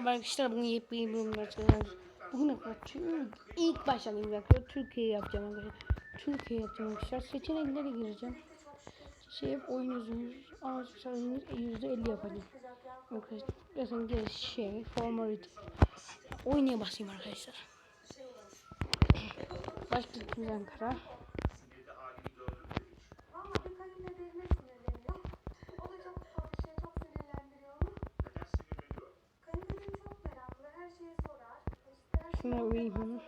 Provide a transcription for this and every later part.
Merhaba arkadaşlar bugün yepyeni bir bölüm açacağız. Bugün arkadaşlar ilk başladığım yapıyor. Türkiye yapacağım arkadaşlar. Türkiye yapacağım arkadaşlar. Seçeneklere gireceğim. Şey oyun yüzümüz arkadaşlar yüzde elli yapacağım. Arkadaşlar yazın giriş şey formality. Oynaya basayım arkadaşlar. Başladık Ankara. Tamamlıyor.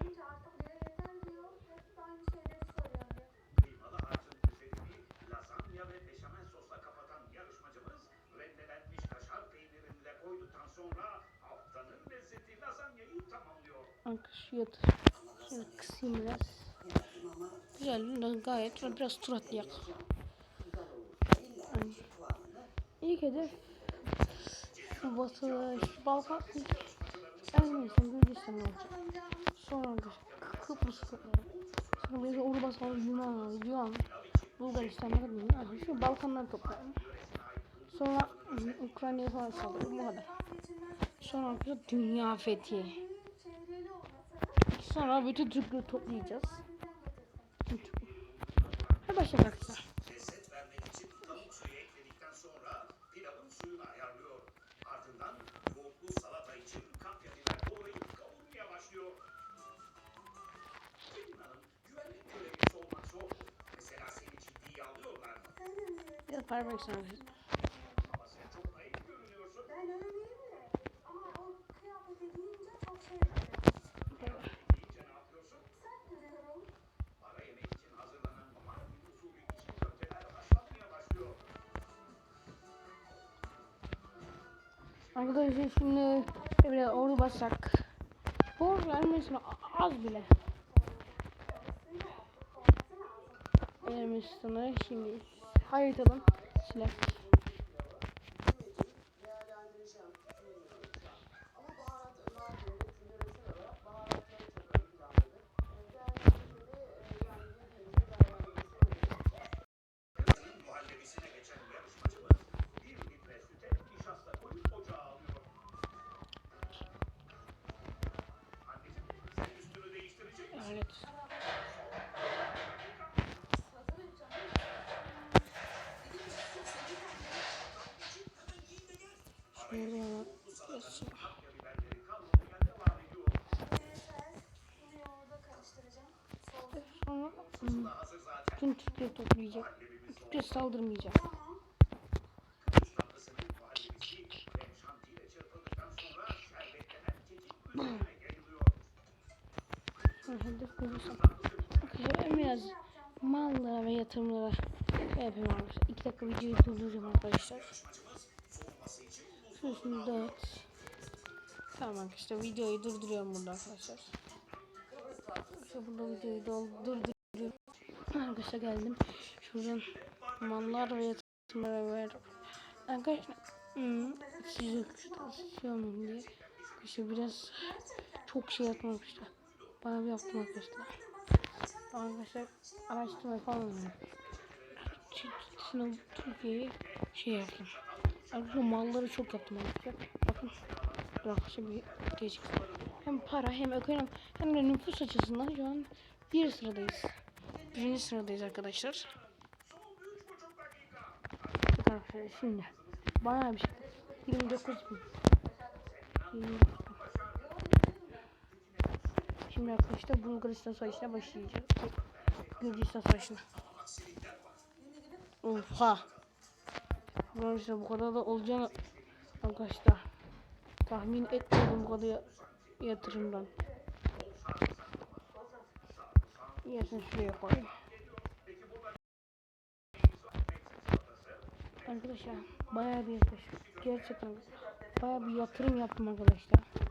Arkadaşlar yatır. Şöyle kısayım biraz. Güzel gayet şöyle biraz tur atlayak. Yani ilk hedef şu batı, şu Balkan Ermenistan, Gürcistan olacak. Sonra Kı- Kıbrıs Kıbrıs. Sonra bir de Urbasar, Yunan, Yunan, Bulgaristan'a kadar yani şu Balkanları toplayalım. Sonra Ukrayna'ya falan saldırır bu kadar. Sonra arkadaşlar dünya fethi. Sonra bütün Türkleri toplayacağız. Bütün Türk- Hadi başlayalım arkadaşlar. İçli köfteler haşlanmaya başlıyor. Arkadaşlar şimdi biraz oru bassak. Bu Ermenistan az bile. Ermenistan'ı şimdi siler. Kızının sonra şerbetlenen kekik üzerine yayılıyor. Sonra hedef Gürcistan. Arkadaşlar biraz mallara ve yatırımlara şey yapayım arkadaşlar. İki dakika videoyu durduracağım arkadaşlar. Şurasını dağıt. Tamam arkadaşlar videoyu durduruyorum burada arkadaşlar. İşte burada videoyu durduruyorum. Arkadaşlar geldim. Şuradan mallar ve yatırımlara ver. Arkadaşlar hmm, size olmayayım diye. İşte biraz çok şey yapmak işte. Bana bir yaptım arkadaşlar. Arkadaşlar araştırma falan yapıyorum. Sınav Türkiye'ye şey yaptım. Arkadaşlar malları çok yaptım arkadaşlar. Bakın. Arkadaşlar bir geç. Hem para hem ekonomi hem de nüfus açısından şu an bir sıradayız. Birinci sıradayız arkadaşlar. Bak arkadaşlar şimdi. Bayağı bir şey. 29 bin. 29 bin. Şimdi arkadaşlar Bulgaristan savaşına başlayacağız. Gürcistan savaşına. Oha. Arkadaşlar bu kadar da olacağını arkadaşlar tahmin etmiyordum bu kadar ya- yatırımdan. Yesin şuraya koyayım. Arkadaşlar bayağı bir yaklaşık. Gerçekten bayağı bir yatırım yaptım arkadaşlar.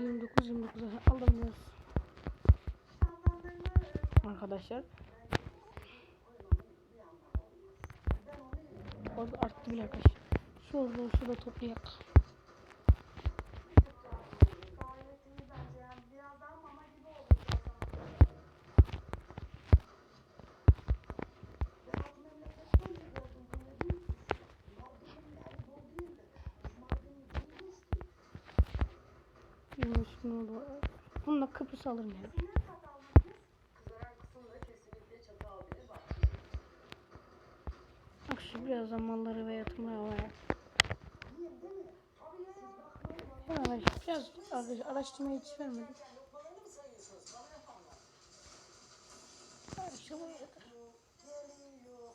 29 29 alınmaz. Arkadaşlar. Orada arttı bile arkadaşlar. Şu olduğunu şurada toplayak. Bununla Kıbrıs alırım var. Bak şu birazdan malları ve yatırmaya var. Ya arkadaşlar biraz araştırmaya hiç vermedim.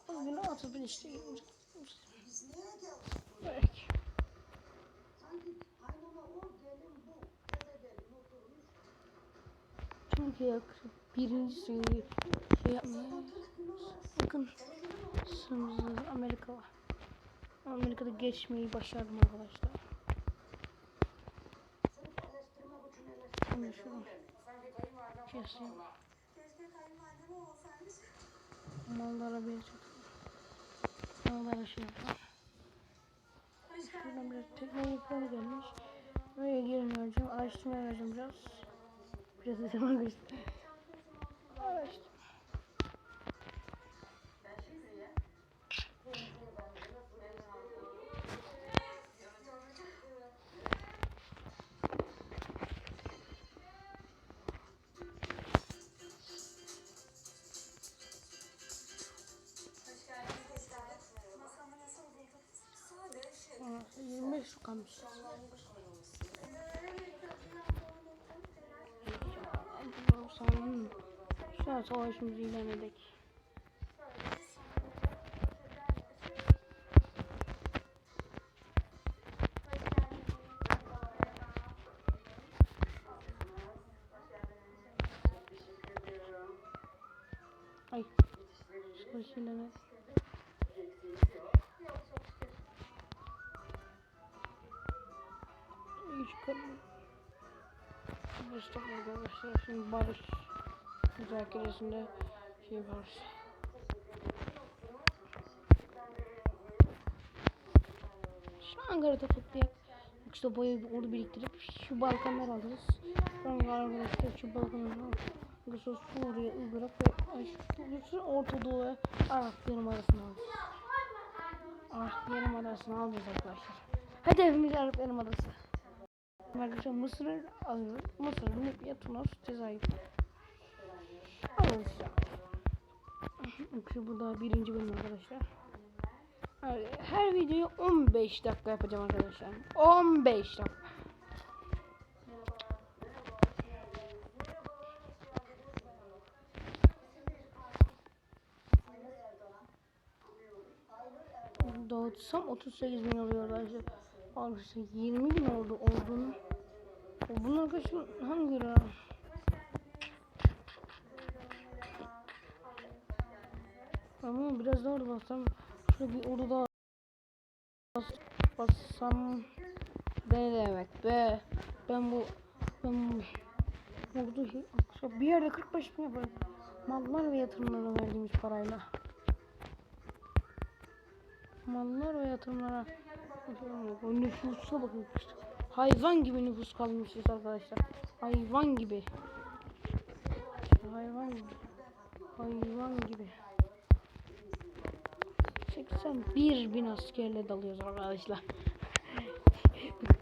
Bugün 30 bin işte. Biz Çünkü yaklaşık birinci seviye şey yapmaya yakın sınırlı Amerika var. Amerika'da geçmeyi başardım arkadaşlar. Şimdi şunu keseyim. Mallara bir Mallara şey. Hoş Şuradan biraz teknolojikler gelmiş. Buraya girmeyeceğim. Araştırma yapacağım biraz. Biraz da zaman geçti. Araştırma. Hoş geldin Şu an savaşımızı ilan edek. Ay. Savaş et. Üç kadın. Barış topladı arkadaşlar. Şimdi barış müzakeresinde şey var. Şu Ankara'da toplayak. İşte boyu ordu biriktirip şu Balkanlar alırız. Sonra arkadaşlar şu Balkanlar Arkadaşlar Suriye, Irak ve şu Orta Doğu ve Arap Yarımadası'nı alırız. Arap Yarımadası'nı alacağız arkadaşlar. Hedefimiz Arap Yarımadası. Arkadaşlar Mısır alıyoruz. Mısır, Libya, Tunus, Cezayir. Ya. Şu bu da birinci bölüm arkadaşlar. Her videoyu 15 dakika yapacağım arkadaşlar. 15 dakika. Dağıtsam 38 bin oluyor arkadaşlar. Arkadaşlar 20 bin oldu olduğunu. Bunun arkadaşlar hangi lira? Ama biraz daha orada bassam. Şöyle bir orada daha bas- bassam. Ne demek be? Ben bu ben bu burada arkadaşlar bir yerde 45 bin yaparım. Mallar ve yatırımlara verdiğimiz parayla. Mallar ve yatırımlara o nüfusa bakın. Hayvan gibi nüfus kalmışız arkadaşlar. Hayvan gibi. Hayvan gibi. Hayvan gibi. 81 bin askerle dalıyoruz arkadaşlar.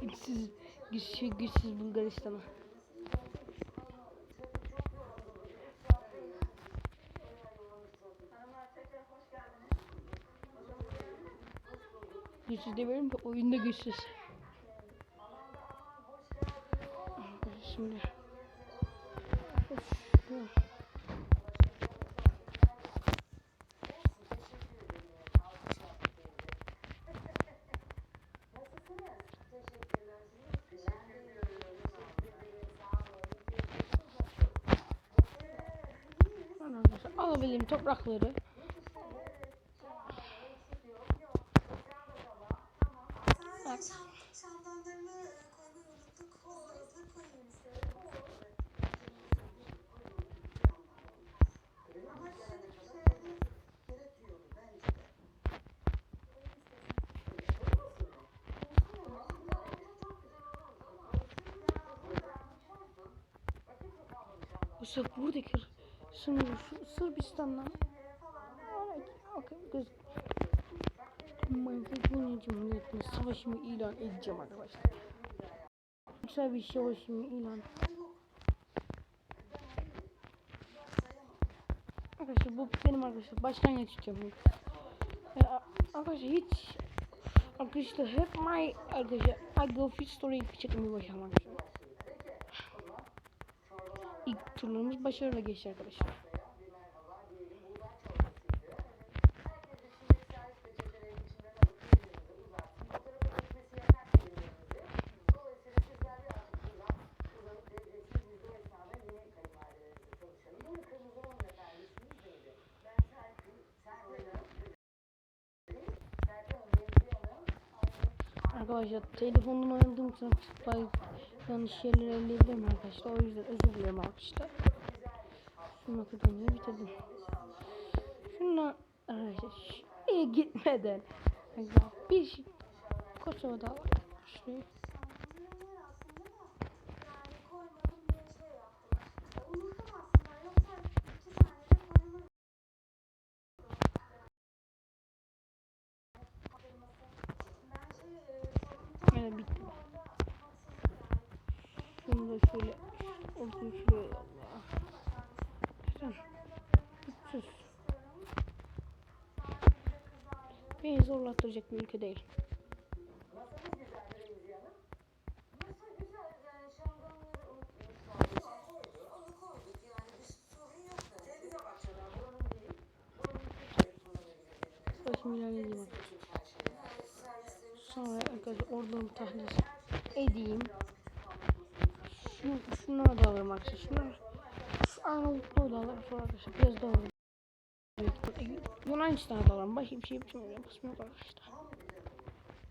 Güçsüz, güçsüz, güçsüz Bulgaristan'a. Güçsüz demiyorum ki oyunda güçsüz. Şimdi. alabildiğim toprakları Bak. Bu sefer buradaki şimdi şu Sırbistan'dan Ay, okey, göz Manfetun Cumhuriyeti'nin savaşımı ilan edeceğim arkadaşlar. Güzel bir savaşımı ilan. Arkadaşlar bu benim arkadaşlar başlangıç için. Ya, arkadaşlar hiç arkadaşlar hep my arkadaşlar I go fit story çekmeye arkadaşlar. İlk turlarımız başarılı geçti arkadaşlar. Arkadaşlar telefondan oynadığım için yanlış yerler elde ediyorum arkadaşlar. O yüzden özür dilerim arkadaşlar. Şu Makedonya'yı bitirdim. Şundan arkadaşlar şuraya gitmeden bir şey Kosova'da var. Şey da şöyle ortaya şuraya ya. Güzel. Sus. Beni zorlattıracak bir ülke değil. Servislerimiz Sonra arkadaşlar ordumu tahlil edeyim. Şunu, şunları da alırım arkadaşlar. Şunları şu Arnavutluğu da alırım sonra arkadaşlar. Biraz da alırım. Yunanistan'a da alırım. Başka bir şey yapacağım. Kısmı yok arkadaşlar.